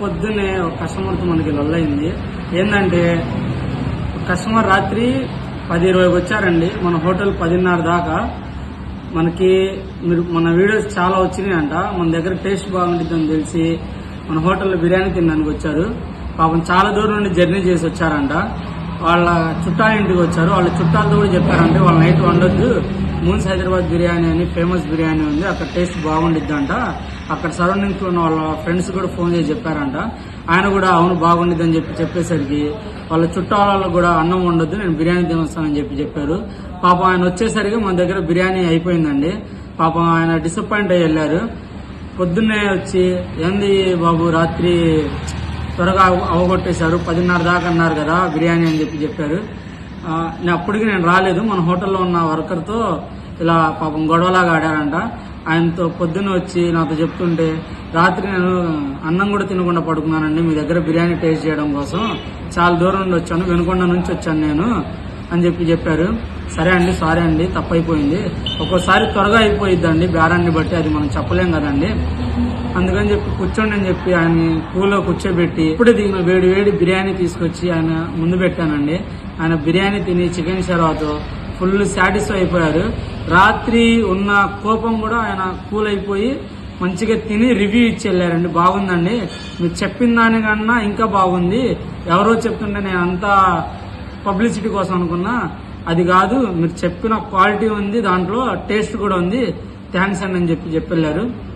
పొద్దున్నే ఒక కస్టమర్తో మనకి లొల్లైంది ఏంటంటే కస్టమర్ రాత్రి పది ఇరవైకి వచ్చారండి. మన హోటల్ పదిన్నర దాకా. మనకి మీరు మన వీడియోస్ చాలా వచ్చినాయంట. మన దగ్గర టేస్ట్ బాగుంటుందని తెలిసి మన హోటల్లో బిర్యానీ తినడానికి వచ్చారు. పాపం చాలా దూరం నుండి జర్నీ చేసి వచ్చారంట. వాళ్ళ చుట్టాల ఇంటికి వచ్చారు. వాళ్ళ చుట్టాలతో కూడా చెప్పారంటే వాళ్ళ నైట్ వండొద్దు. మూన్స్ హైదరాబాద్ బిర్యానీ అని ఫేమస్ బిర్యానీ ఉంది. అక్కడ టేస్ట్ బాగుండిద్దంట. అక్కడ సరౌండింగ్స్ ఉన్న వాళ్ళ ఫ్రెండ్స్ కూడా ఫోన్ చేసి చెప్పారంట. ఆయన కూడా అవును బాగుండిద్దని చెప్పి చెప్పేసరికి వాళ్ళ చుట్టాలలో కూడా అన్నం ఉండొద్దు నేను బిర్యానీ తినొస్తానని చెప్పి చెప్పారు. పాపం ఆయన వచ్చేసరికి మన దగ్గర బిర్యానీ అయిపోయిందండి. పాపం ఆయన డిసప్పాయింట్ అయ్యి వెళ్ళారు. పొద్దున్నే వచ్చి ఏంది బాబు రాత్రి త్వరగా అవగొట్టేశారు. పదిన్నర దాకా అన్నారు కదా బిర్యానీ అని చెప్పి చెప్పారు. నేను అప్పటికి నేను రాలేదు. మన హోటల్లో ఉన్న వర్కర్తో ఇలా పాపం గొడవలాగా ఆడారంట. ఆయనతో పొద్దున్న వచ్చి నాతో చెప్తుంటే రాత్రి నేను అన్నం కూడా తినకుండా పడుకున్నానండి. మీ దగ్గర బిర్యానీ టేస్ట్ చేయడం కోసం చాలా దూరం నుండి వచ్చాను. వెనుకొండ నుంచి వచ్చాను నేను అని చెప్పి చెప్పారు. సరే అండి సారీ అండి తప్పైపోయింది. ఒక్కోసారి త్వరగా అయిపోయిద్దండి. బేరాన్ని బట్టి అది మనం చెప్పలేం కదండి. అందుకని చెప్పి కూర్చోండి అని చెప్పి ఆయన కూలో కూర్చోబెట్టి ఇప్పుడు దిగిన వేడి వేడి బిర్యానీ తీసుకొచ్చి ఆయన ముందు పెట్టానండి. ఆయన బిర్యానీ తిని చికెన్ షర్వాతో ఫుల్ సాటిస్ఫై అయిపోయారు. రాత్రి ఉన్న కోపం కూడా ఆయన కూల్ అయిపోయి మంచిగా తిని రివ్యూ ఇచ్చి వెళ్ళారండి బాగుందండి. మీరు చెప్పిన దానికన్నా ఇంకా బాగుంది. ఎవరో చెప్తుంటే నేను అంతా పబ్లిసిటీ కోసం అనుకున్నా. అది కాదు మీరు చెప్పిన క్వాలిటీ ఉంది దాంట్లో టేస్ట్ కూడా ఉంది. థ్యాంక్స్ అండి అని చెప్పి చెప్పెళ్ళారు.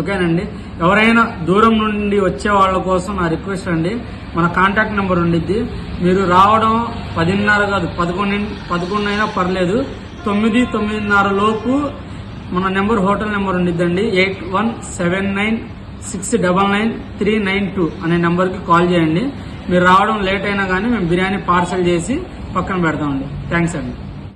ఓకేనండి? ఎవరైనా దూరం నుండి వచ్చే వాళ్ళ కోసం నా రిక్వెస్ట్ అండి. మన కాంటాక్ట్ నెంబర్ ఉండిద్ది. మీరు రావడం పదిన్నర కాదు పదకొండు పదకొండు అయినా పర్లేదు. తొమ్మిది తొమ్మిదిన్నర లోపు మన నెంబర్ హోటల్ నెంబర్ ఉండిద్దండి. Eight one seven nine six double nine three nine two అనే నెంబర్కి కాల్ చేయండి. మీరు రావడం లేట్ అయినా కానీ మేము బిర్యానీ పార్సల్ చేసి పక్కన పెడతామండి. థ్యాంక్స్ అండి.